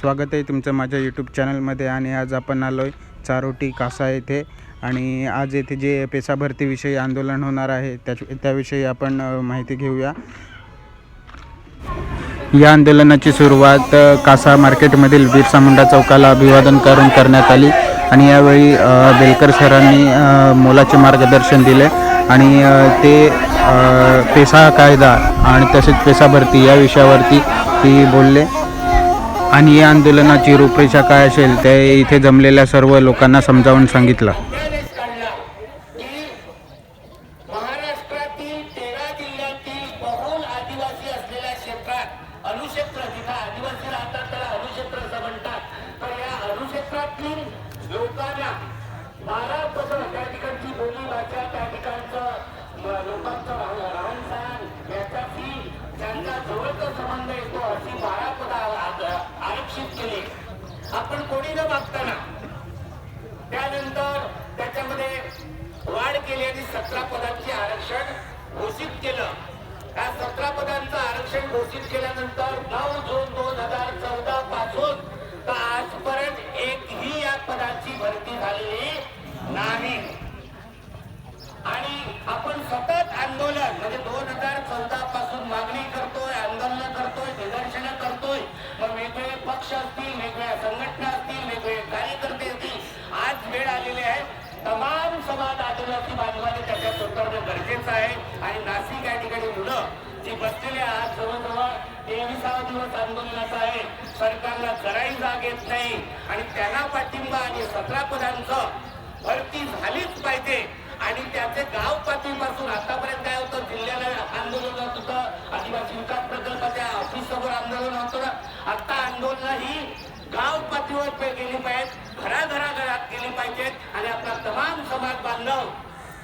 स्वागत आहे तुमचं माझ्या यूट्यूब चॅनलमध्ये आणि आज आपण आलो आहे चारोटी कासा येथे. आणि आज येथे जे पेसा भरतीविषयी आंदोलन होणार आहे त्या त्याविषयी आपण माहिती घेऊया. या आंदोलनाची सुरुवात कासा मार्केटमधील वीर मुंडा चौकाला अभिवादन करून करण्यात आली. आणि यावेळी बेलकर सरांनी मोलाचे मार्गदर्शन दिले. आणि ते पेसा कायदा आणि तसेच पेसा भरती या विषयावरती ती बोलले. आणि या आंदोलनाची रूपरेषा काय असेल ते इथे जमलेल्या सर्व लोकांना समजावून सांगितलं. सतत आंदोलन म्हणजे दोन हजार चौदा पासून मागणी करतोय आंदोलन करतोय निदर्शनं करतोय. मग वेगवेगळे पक्ष असतील वेगवेगळ्या संघटना असतील वेगवेगळे कार्यकर्ते असतील आज वेळ आलेले आहे. तमाम समाज आदिवासी बांधवाने त्याच्यात उतरणं गरजेचं आहे. आणि नाशिक या ठिकाणी मुलं जी बसलेली आहे, आज जवळजवळ तेविसावा दिवस आंदोलनाचा आहे. सरकारला जराही जाग येत नाही. आणि त्यांना पाठिंबा आणि सतरा पदांचं भरती झालीच पाहिजे. आणि त्याचे गाव पातळीपासून आतापर्यंत काय होतं जिल्ह्याला आंदोलन होत होतं आदिवासी विकास प्रकल्पाच्या ऑफिस समोर आंदोलन होतं. आता आंदोलन ही गाव पातळीवर गेली पाहिजेत घराघराघरात गेली पाहिजेत आणि आपला तमाम समाज बांधव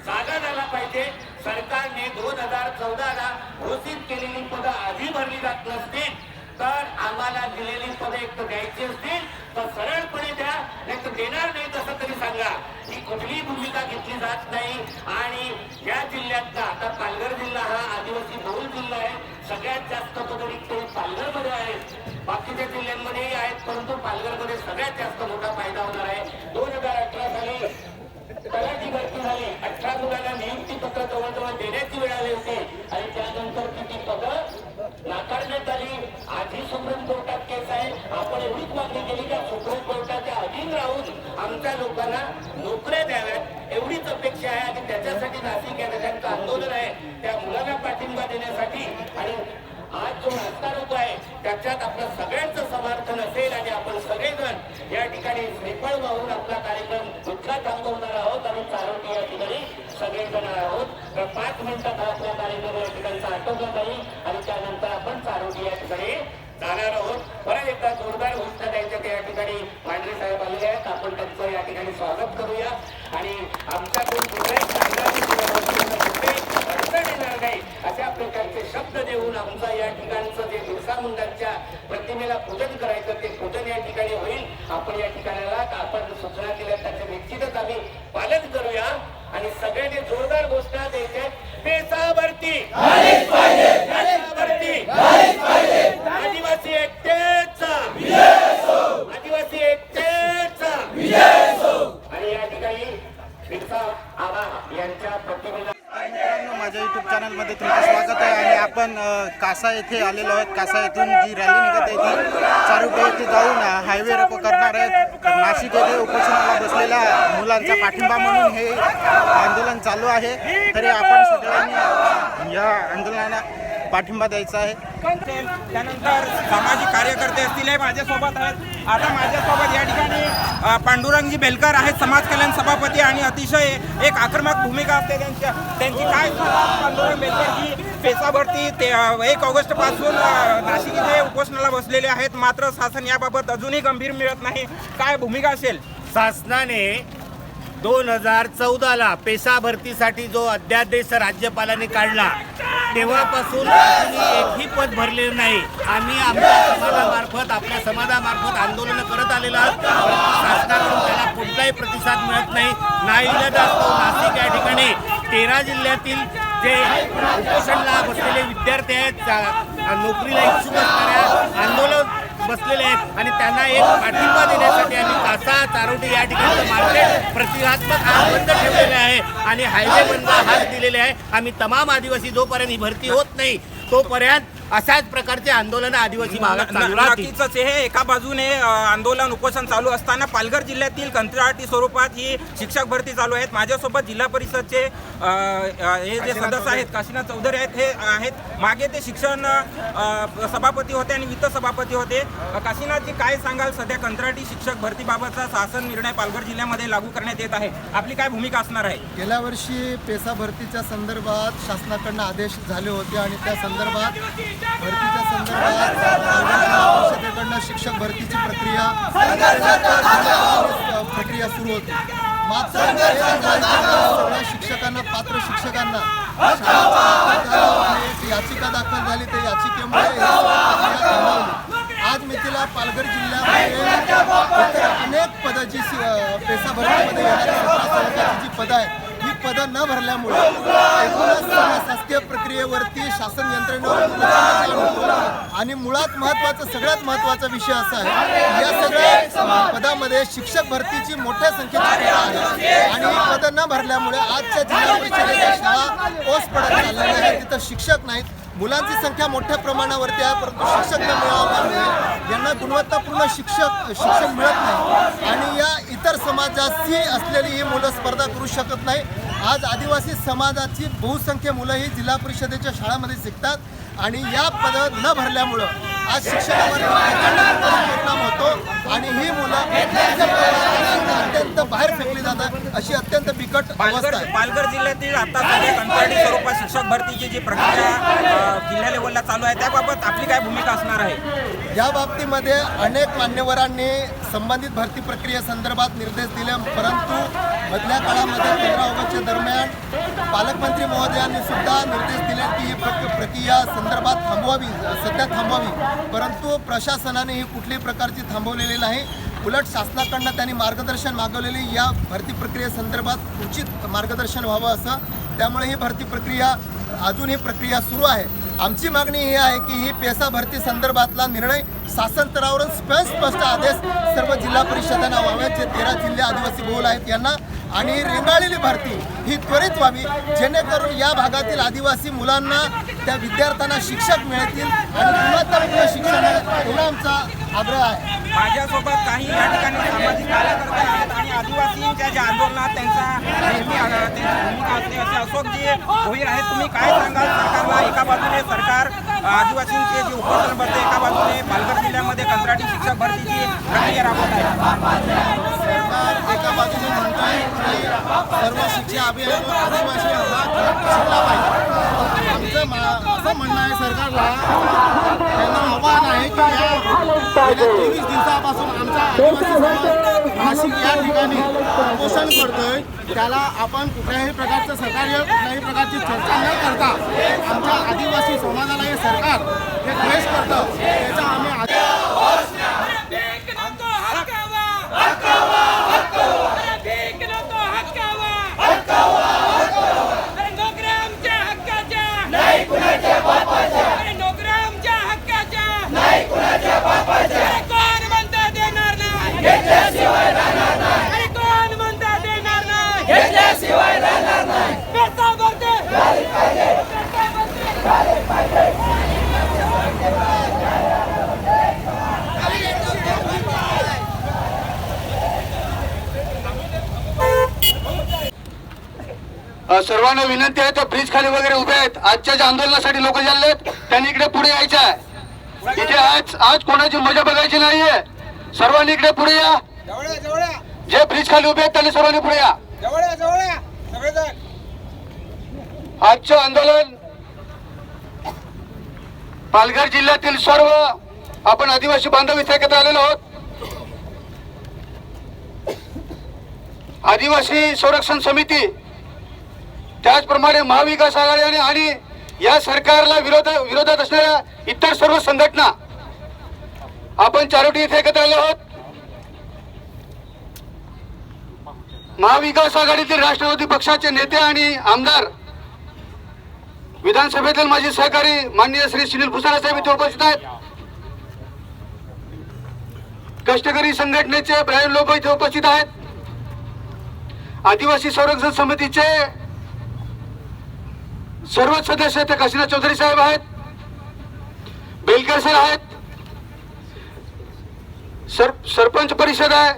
जागा झाला पाहिजे. सरकारने दोन हजार चौदाला घोषित केलेली पदं आधी भरली जात नसतील तर आम्हाला दिलेली पदं एक तर द्यायची असतील तर सरळ द्या नाही तर देणार नाही तसं तरी सांगा ही कुठलीही भूमिका घेतली जात नाही. आणि या जिल्ह्यातला आता पालघर जिल्हा हा आदिवासी बहुल जिल्हा आहे. सगळ्यात जास्त पदं रिक्त ही पालघरमध्ये आहेत. बाकीच्या जिल्ह्यांमध्येही आहेत परंतु पालघरमध्ये सगळ्यात जास्त मोठा फायदा होणार आहे. दोन हजार अठरा साली तलाठी भरती झाली. अठरा मुलांना नियुक्ती पत्र जवळजवळ देण्याची वेळ आली होती. आणि त्यानंतर किती पदं नाकारण्यात आली? आधी सुप्रीम कोर्टात केस आहे आपण एवढीच मागणी केली का सुप्रीम कोर्टाच्या अधीन राहून आमच्या लोकांना नोकऱ्या द्याव्यात एवढीच अपेक्षा आहे आणि त्याच्यासाठी नाशिक या ठिकाणचं आंदोलन आहे. त्या मुलांना पाठिंबा देण्यासाठी आणि आज जो रस्ता होतो आहे त्याच्यात आपलं सगळ्यांचं समर्थन असेल आणि आपण सगळेजण या ठिकाणी श्रीफळ वाहून आपला कार्यक्रम इतका थांबवणार आहोत आणि चारोटी या ठिकाणी सगळेजण आहोत. तर पाच मिनिटात हा आपला कार्यक्रम या ठिकाणचा आटोपला जाईल आणि त्यानंतर आपण चारोटी या ठिकाणी जाणार आहोत. परत एकदा जोरदार घोषणा द्यायच्या त्या ठिकाणी. मांढरे साहेब आलेले आहेत. आपण त्यांचं या ठिकाणी स्वागत करूया. आणि आमच्याकडून कुठल्याही कायदा कुठे अडचण येणार नाही अशा प्रकारचे शब्द देऊन आमचा या ठिकाणचं जे बिरसा मुंडांच्या प्रतिमेला पूजन करायचं ते पूजन या ठिकाणी होईल. आपण या ठिकाणाला आपण सूचना केल्या त्याचे निश्चितच आम्ही पालन करूया. आणि सगळ्यांनी जोरदार घोषणा द्यायच्या पेसा भरती पेसा भरती आदिवासी एकटेचा आदिवासी एकटेचा आणि या ठिकाणी बिरसा आबा यांच्या प्रतिमेला मित्रांनो माझ्या यूट्यूब चॅनलमध्ये तुमचं स्वागत आहे आणि आपण कासा येथे आलेलो आहोत. कासा येथून जी रॅली निघत आहे ती चारुटे येथे जाऊन हायवे रोको करणार आहेत. नाशिक येथे उपोषणाला बसलेल्या मुलांचा पाठिंबा म्हणून हे आंदोलन चालू आहे. तरी आपण सगळ्यांनी या आंदोलनाला पाठिंबा द्यायचा आहे. असेल त्यानंतर सामाजिक कार्यकर्ते असतील हे माझ्यासोबत आहेत. आता माझ्यासोबत या ठिकाणी पांडुरंगजी बेलकर आहेत समाज कल्याण सभापती आणि अतिशय एक आक्रमक भूमिका असते त्यांच्या त्यांची काय पांडुरंग बेलकरची पेसाभरती ते एक ऑगस्टपासून नाशिक इथे उपोषणाला बसलेले आहेत. मात्र शासन याबाबत अजूनही गंभीर मिळत नाही. काय भूमिका असेल? शासनाने दोन हजार चौदाला पेशा भरतीसाठी जो अध्यादेश राज्यपालांनी काढला तेव्हापासून एकही पद भरलेलं नाही. आम्ही आमच्या समाजामार्फत आपल्या समाजामार्फत आंदोलन करत आलेलो आहोत. शासनाकडून त्याला कुठलाही प्रतिसाद मिळत नाही. नाईलाज असतो नाशिक या ठिकाणी. तेरा जिल्ह्यातील जे उपोषणला बसलेले विद्यार्थी आहेत त्या- नोकरीला इच्छुक असणाऱ्या आंदोलन बसलेले आहेत आणि त्यांना एक पाठिंबा देण्यासाठी आता कासा चारोटी या ठिकाणचं मार्केट प्रतिकात्मक आज बंद ठेवलेले आहे आणि हायवे बंद हात दिलेले आहे. आम्ही तमाम आदिवासी जोपर्यंत ही भरती होत नाही तोपर्यंत अशाच प्रकारचे आंदोलन आदिवासी भागात चालू राहतील. नक्कीच हे एका बाजूने अ, आंदोलन उपोषण चालू असताना पालघर जिल्ह्यातील कंत्राटी स्वरूपात ही शिक्षक भरती चालू आहेत. माझ्यासोबत जिल्हा परिषदचे अ, अ, हे जे सदस्य आहेत काशीनाथ चौधरी आहेत हे आहेत. मागे ते शिक्षण अ, सभापती होते आणि वित्त सभापती होते. अ, काशीनाथजी काय सांगाल? सध्या कंत्राटी शिक्षक भरतीबाबतचा शासन निर्णय पालघर जिल्ह्यामध्ये लागू करण्यात येत आहे. आपली काय भूमिका असणार आहे? गेल्या वर्षी पेसा भरतीच्या संदर्भात शासनाकडनं आदेश झाले होते आणि त्या संदर्भात भरतीच्या संदर्भात शिक्षक भरतीची प्रक्रिया प्रक्रिया सुरू होती. मात्र सगळ्या शिक्षकांना पात्र शिक्षकांना एक याचिका दाखल झाली. त्या याचिकेमुळे ही आज मितीला पालघर जिल्ह्यामध्ये अनेक पदाची जी पेसा भरतीमध्ये येणाऱ्या जी पदं आहेत पदं न भरल्यामुळे एकूणच शासकीय प्रक्रियेवरती शासन यंत्रणेवर आणि मुळात महत्त्वाचं सगळ्यात महत्त्वाचा विषय असा आहे या सगळ्या पदामध्ये शिक्षक भरतीची मोठ्या संख्येची आहे. आणि ही पदं न भरल्यामुळे आजच्या जिल्हा परिषदेच्या शाळा ओस पडत चाललेल्या आहेत तिथं शिक्षक नाहीत. मुलांची संख्या मोठ्या प्रमाणावरती आहे परंतु शिक्षक न मिळाल्यामुळे यांना गुणवत्तापूर्ण शिक्षक शिक्षण मिळत नाही. आणि या इतर समाजाची असलेली ही मुलं स्पर्धा करू शकत नाही. आज आदिवासी समाजाची बहुसंख्य मुलं ही जिल्हा परिषदेच्या शाळामध्ये शिकतात आणि या पद न भरल्यामुळं आज शिक्षणावर परिणाम होतो आणि ही मुलं अत्यंत बाहेर फेकली जातात अशी अत्यंत बिकट अवस्था पालघर आहे. पालघर जिल्ह्यातील आता कंत्राटी स्वरूपात शिक्षक भरतीची जी प्रक्रिया जिल्हा लेवलला चालू आहे त्याबाबत आपली काय भूमिका असणार आहे? या बाबतीमध्ये अनेक मान्यवरांनी संबंधित भरती प्रक्रियेसंदर्भात निर्देश दिले परंतु मधल्या काळामध्ये पंधरा ऑगस्टच्या दरम्यान पालकमंत्री महोदयांनी सुद्धा निर्देश दिले की ही प्रक प्रक्रिया संदर्भात थांबवावी सध्या थांबवावी. परंतु प्रशासनाने ही कुठल्याही प्रकारची थांबवलेली नाही. उलट शासनाकडनं त्यांनी मार्गदर्शन मागवलेली या भरती प्रक्रियेसंदर्भात उचित मार्गदर्शन व्हावं असं. त्यामुळे ही भरती प्रक्रिया अजून ही प्रक्रिया सुरू आहे. आमची मागणी ही आहे की ही पेसा भरती संदर्भातला निर्णय शासन स्तरावरून स्पष्ट स्पष्ट आदेश सर्व जिल्हा परिषदांना व्हावेत जे तेरा जिल्हे आदिवासी बहुल आहेत यांना. आणि रेंगाळलेली भरती ही त्वरित व्हावी जेणेकरून या भागातील आदिवासी मुलांना त्या विद्यार्थ्यांना शिक्षक मिळतील आणि गुणवत्तापूर्ण शिक्षण एवढा आमचा आग्रह आहे. माझ्यासोबत काही या ठिकाणी सामाजिक कार्यकर्ते आदिवासींच्या ज्या आंदोलनात त्यांचा नेहमी अ, त्यांची भूमिका असते असे अशोकजी भोईर आहेत. तुम्ही काय सांगाल? सरकारला एका बाजूने सरकार आदिवासींचे जे उपोषण भरते एका बाजूने पालघर जिल्ह्यामध्ये कंत्राटी शिक्षक भरतीची प्रक्रिया राबवत आहे. सरकार एका बाजूने म्हणतोय की सर्व शिक्षा अभियान आदिवासी शिकला पाहिजे. आमचं असं म्हणणं आहे सरकारला त्यांना आव्हान आहे की या गेल्या तेवीस दिवसापासून आमचा आदिवासी समाज नाशिक या ठिकाणी उपोषण करतोय त्याला आपण कुठल्याही प्रकारचं सरकारी कुठल्याही प्रकारची चर्चा न करता आमच्या आदिवासी समाजाला हे सरकार हे द्वेष करतं त्याचा आम्ही आधी देखना तो हक्कावा हक्कावा हक्कावा देखना तो हक्कावा हक्कावा अरे नोकऱ्याच्या हक्काच्या नाही कुणाच्या बापाच्या अरे नोकऱ्याच्या हक्काच्या नाही कुणाच्या बापाच्या अरे कोण म्हणता देणार नाही घेतल्याशिवाय राहणार नाही अरे कोण म्हणता देणार नाही घेतल्याशिवाय राहणार नाही पैसा भरते झाली पाहिजे पैसा भरते झाली पाहिजे अ, सर्वांना विनंती आहे त्या ब्रिज खाली वगैरे उभे आहेत. आजच्या ज्या आंदोलनासाठी लोक झाले आहेत. त्यांनी इकडे पुढे यायचं आहे. इथे आज आज कोणाची मजा बघायची नाहीये. सर्वांनी इकडे पुढे या. जे ब्रिज खाली उभे आहेत त्यांनी सर्वांनी पुढे या. आजचं आंदोलन पालघर जिल्ह्यातील सर्व आपण आदिवासी बांधव इथे एकत्र आलेलो आहोत. आदिवासी संरक्षण समिती त्याचप्रमाणे महाविकास आघाडी आणि या सरकारला विरोध विरोधात असणाऱ्या इतर सर्व संघटना आपण चारोटी इथे एकत्र आलो आहोत. महाविकास आघाडीतील राष्ट्रवादी पक्षाचे नेते आणि आमदार विधानसभेतील माजी सहकारी माननीय श्री सुनील भुसारा साहेब इथे उपस्थित आहेत. कष्टकरी संघटनेचे ब्रायन लोक इथे उपस्थित आहेत. आदिवासी संरक्षण समितीचे सर्वच सदस्य ते काशीनाथ चौधरी साहेब आहेत बेलकर सर आहेत सर सरपंच परिषद आहे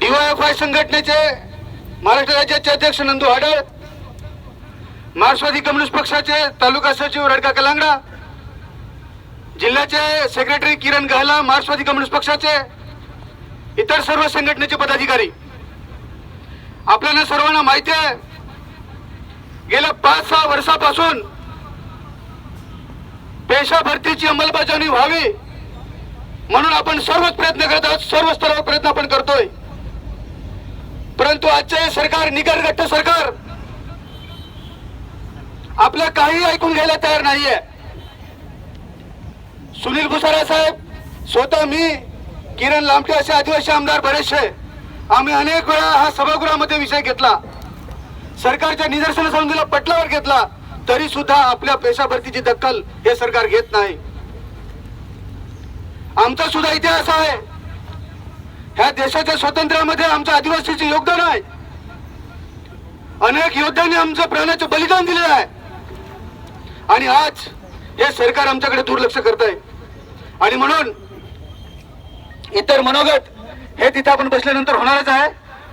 डीवायएफआय संघटनेचे महाराष्ट्र राज्याचे अध्यक्ष नंदू हाडळ मार्क्सवादी कम्युनिस्ट पक्षाचे तालुका सचिव रडका कलांगडा जिल्ह्याचे सेक्रेटरी किरण गहला मार्क्सवादी कम्युनिस्ट पक्षाचे इतर सर्व संघटनेचे पदाधिकारी. आपल्याला सर्वांना माहिती आहे गेल्या पाच सहा वर्षापासून पेशा भरतीची अंमलबजावणी व्हावी म्हणून आपण सर्वच प्रयत्न करत आहोत सर्व स्तरावर प्रयत्न आपण करतोय. परंतु आजचे हे सरकार निगरगट्ट सरकार आपलं काही ऐकून घ्यायला तयार नाहीये. सुनील भुसारा साहेब स्वतः मी किरण लांबटे असे आदिवासी आमदार बरेचसे. आम्ही अनेक वेळा हा सभागृहामध्ये विषय घेतला. सरकारच्या निदर्शनास आणून दिला पटलावर घेतला तरी सुद्धा आपल्या पेशा भरतीची दखल हे सरकार घेत नाही. आमचा सुद्धा इतिहास आहे. ह्या देशाच्या स्वातंत्र्यामध्ये आमच्या आदिवासीचे योगदान आहे. अनेक योद्ध्यांनी आमचं प्राणाचं बलिदान दिलेलं आहे. आणि आज हे सरकार आमच्याकडे दुर्लक्ष करत आहे. आणि म्हणून इतर मनोगत हे तिथे आपण बसल्यानंतर होणारच आहे.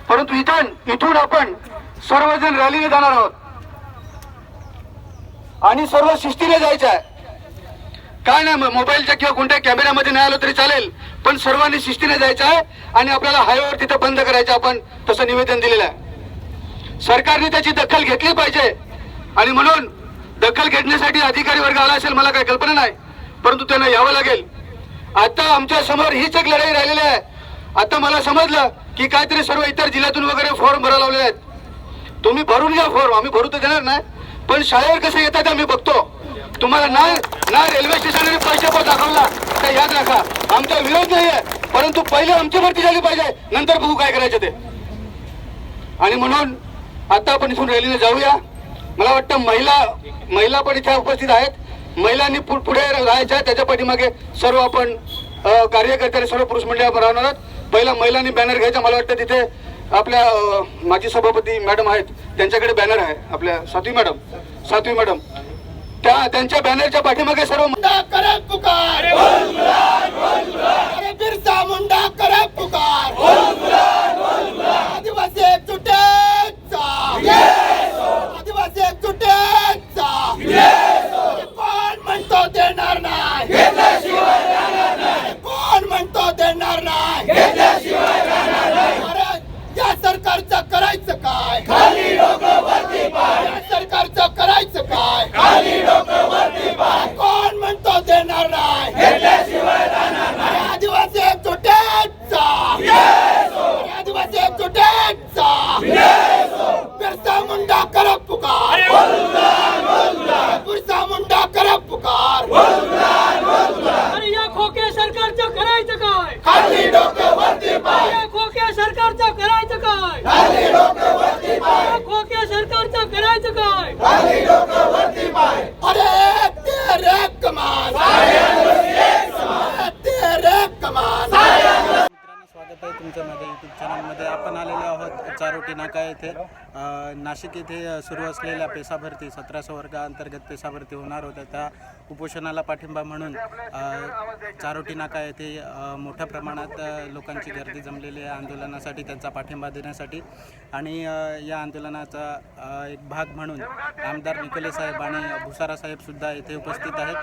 परंतु इथून इथून आपण सर्वजण रॅलीने जाणार आहोत. आणि सर्व शिस्तीने जायचं आहे. काय नाही मग मोबाईलच्या किंवा कोणत्या कॅमेऱ्यामध्ये नाही आलो तरी चालेल पण सर्वांनी शिस्तीने जायचं आहे आणि आपल्याला हायवेवर तिथं बंद करायचं आपण तसं निवेदन दिलेलं आहे. सरकारने त्याची दखल घेतली पाहिजे. आणि म्हणून दखल घेण्यासाठी अधिकारी वर्ग आला असेल मला काही कल्पना नाही परंतु त्यांना यावं लागेल. आता आमच्यासमोर हीच एक लढाई राहिलेली आहे. आता मला समजलं की काहीतरी सर्व इतर जिल्ह्यातून वगैरे फॉर्म भरायला लावलेले आहेत. तुम्ही भरून घ्या फॉर्म आम्ही भरू तर देणार नाही. पण शाळेवर कसं येतात आम्ही बघतो. तुम्हाला ना ना रेल्वे स्टेशनवर पैसे पण दाखवला तर याद राखा आमचा विरोध नाही आहे परंतु पहिले आमची भरती झाली पाहिजे नंतर बघू काय करायचं ते. आणि म्हणून आता आपण इथून रॅलीने जाऊया. मला वाटतं महिला महिला पण इथे उपस्थित आहेत. महिलांनी पुढे राहायच्या त्याच्या पाठीमागे सर्व आपण कार्यकर्त्याने कार्यकर्ते सर्व पुरुष मंडळ राहणार आहोत. पहिला महिलांनी बॅनर घ्यायचा मला वाटतं तिथे आपल्या माजी सभापती मॅडम आहेत त्यांच्याकडे बॅनर आहे आपल्या सातवी मॅडम सातवी मॅडम. त्या त्यांच्या बॅनरच्या पाठीमागे सर्व मुंडा करे पुकार. अरे बिरसा मुंडा करे पुकार आदिवासी एकजुटीचा आदिवासी एकजुटीचा अरे कोण म्हणतो देणार नाही अरे कोण म्हणतो देणार नाही अरे या सरकारचं करायचं काय या सरकारचं करायचं काय कोण म्हणतो देणार नाही अरे आदिवासी एकजुटीचा अरे आदिवासी एकजुटीचा बिरसा मुंडा कर पुकार बिरसा मुंडा कर पुकार अरे या खोक्या सरकारचं करायचं काय खाली डोकं वरती पाय या खोक्या सरकारचं करायचं काय खाली डोकं वरती पाय या खोक्या सरकारचं करायचं काय खाली डोकं वरती पाय अरे तेरे कमान अरे तेरे कमान मित्रांनो स्वागत आहे तुमचं माझ्या यूट्यूब चॅनलमध्ये आपण आलेलो आहोत नाका येथे नाशिक येथे सुरू असलेल्या पेसा भरती सतराशे वर्गाअंतर्गत पेसा भरती होणार होत्या. त्या उपोषणाला पाठिंबा म्हणून चारोटी नाका येथे मोठ्या प्रमाणात लोकांची गर्दी जमलेली आहे आंदोलनासाठी त्यांचा पाठिंबा देण्यासाठी. आणि या आंदोलनाचा एक भाग म्हणून आमदार निकोले साहेब आणि भुसारा साहेब सुद्धा येथे उपस्थित आहेत.